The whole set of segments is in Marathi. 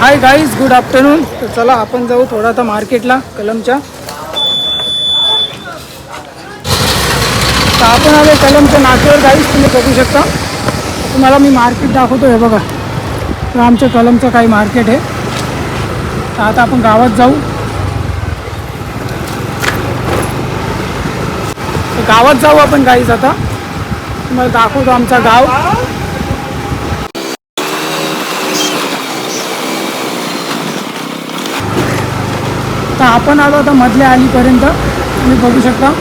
हाय गाईज गुड आफ्टरनून तर चला आपण जाऊ थोडा आता मार्केटला कलमच्या. तर आपण आलो कलमच्या नाक्यावर गाईज तुम्ही बघू शकता. तुम्हाला मी मार्केट दाखवतो हे बघा. तर आमच्या कलमचं काही मार्केट आहे. तर आता आपण गावात जाऊ. गावात जाऊ आपण गाईज आता. तुम्हाला दाखवतो आमचा गाव. तर आपण आलो आता मधल्या आलीपर्यंत तुम्ही बघू शकता.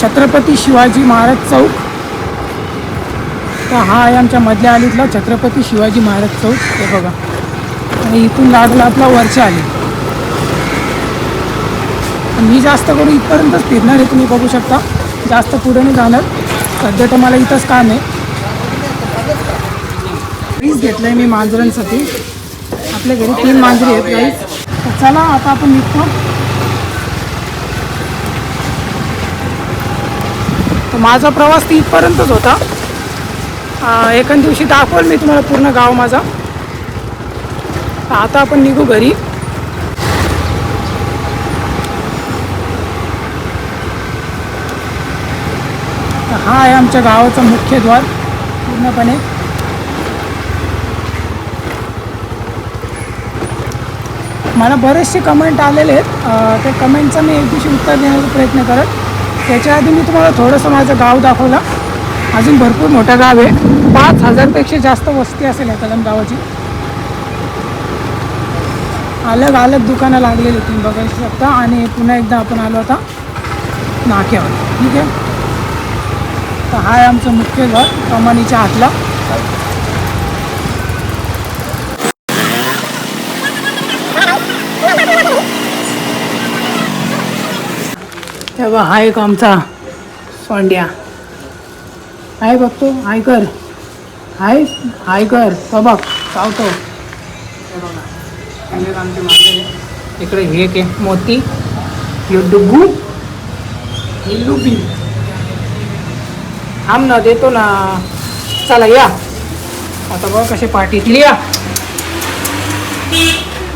छत्रपती शिवाजी महाराज चौक. तर हा आहे आमच्या मधल्या आलीतला छत्रपती शिवाजी महाराज चौक. हे बघा. आणि इथून लागला आपला वरच्या आली मी जास्त करून इथपर्यंतच फिरणार आहे तुम्ही बघू शकता. जास्त पुढे नाही जाणार. सध्या तर मला इथंच काम आहे. फ्रीज घेतलं आहे मी मांजरांसाठी. आपल्या घरी तीन मांजरी आहेत गाईस तर चला आता आपण निघतो. तर माझा प्रवास ती इथपर्यंतच होता. अं, एका दिवशी दाखवल मी तुम्हाला पूर्ण गाव माझा. आता आपण निघू घरी. हा आहे आमच्या गावाचा मुख्य द्वार पूर्णपणे. मला बरेचसे कमेंट आलेले आहेत. त्या कमेंटचं मी एक दिवशी उत्तर देण्याचा प्रयत्न करत. त्याच्या आधी मी तुम्हाला थोडंसं माझं गाव दाखवलं. अजून भरपूर मोठं गाव आहे. पाच हजारपेक्षा जास्त वस्ती असेल या कलम गावाची. अलग अलग दुकानं लागलेली तुम्ही बघू शकता. आणि पुन्हा एकदा आपण आलो आता नाक्यावर. ठीक आहे? तर हा आहे आमचं मुख्य घर कमानीच्या हातला तेव्हा हा एक आमचा सोंड्या. हाय बघतो हाय कर. हाय हाय कर. बघ चावतो. आमचे इकडे हे एक आहे. मोती. हे डुगू हे लुबी. थांब ना देतो ना. चला या. आता बघ कसे पाठीतली या.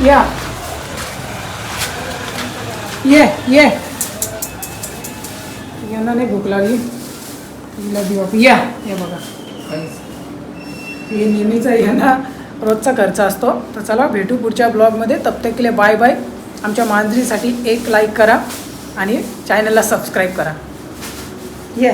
या. ये ये. यांना नाही भूक लागली. तिला देऊ या. हे बघा. हे नेहमीचा यांना रोजचा खर्च असतो. तर चला भेटू पुढच्या ब्लॉगमध्ये. तब तक के लिए बाय बाय. आमच्या मांजरीसाठी एक लाईक करा आणि चॅनलला सबस्क्राईब करा. ये.